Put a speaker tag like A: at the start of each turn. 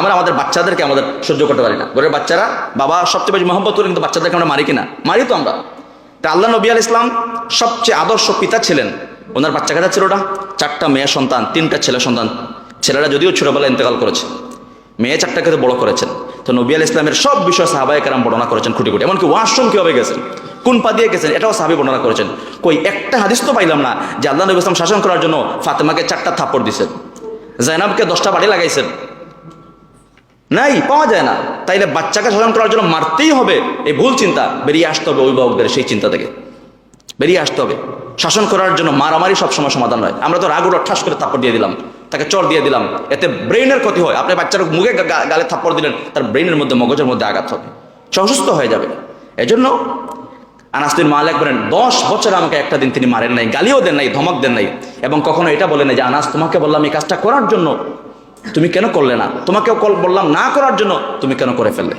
A: আমরা আমাদের বাচ্চাদেরকে আমাদের সহ্য করতে পারি না। ঘরের বাচ্চারা, বাবা সবচেয়ে বেশি মহব্বত করে কিন্তু বাচ্চাদেরকে আমরা মারি কিনা? মারি তো আমরা। তা আল্লাহ নবী আল ইসলাম সবচেয়ে আদর্শ পিতা ছিলেন। ওনার বাচ্চা কাটা ছিল ওটা। চারটা মেয়ে সন্তান, তিনটা ছেলে সন্তান। ছেলেরা যদিও ছোটবেলায় ইন্তেকাল করেছে। মেয়ে চারটাকে তো বড় করেছেন। তো নবী আল ইসলামের সব বিষয় সাহাবায় কেরাম বর্ণনা করেছেন খুঁটি খুঁটি। এমনকি ওয়াশরুম কীভাবে গেছেন? কোন পা দিয়ে গেছেন? এটাও সাহাবি বর্ণনা করেছেন। কই, একটা হাদিস তো পাইলাম না যে আল্লাহ নবী ইসলাম শাসন করার জন্য ফাতেমাকে চারটা থাপ্পড় দিছেন জাইনাবকে দশটা বাড়ি লাগাইছেন। নাই, পাওয়া যায় না। তাইলে বাচ্চাকে শাসন করার জন্য মারতেই হবে। এই ভুল চিন্তা বেরিয়ে আসতে হবে অভিভাবকদের সেই চিন্তা থেকে। বেরিয়ে আসতে হবে। শাসন করার জন্য মারামারি সবসময় সমাধান হয়। আমরা তো রাগুলো ঠাস করে থাপ্পড় দিয়ে দিলাম। তাকে চর দিয়ে দিলাম। এতে ব্রেনের ক্ষতি হয়। আপনি বাচ্চার মুখে গালে থাপ্পড় দিলেন, তার ব্রেনের মধ্যে, মগজের মধ্যে আঘাত হবে। সে অসুস্থ হয়ে যাবে। এজন্য আনাস্তিন মালিক বলেন, দশ বছর আমাকে একটা দিন তিনি মারেন নাই, গালিও দেন নাই, ধমক দেন নাই। এবং কখনো এটা বলেন যে, আনাস, তোমাকে বললাম এই কাজটা করার জন্য তুমি কেন করলে না? তোমাকেও কল বললাম না করার জন্য তুমি কেন করে ফেললে?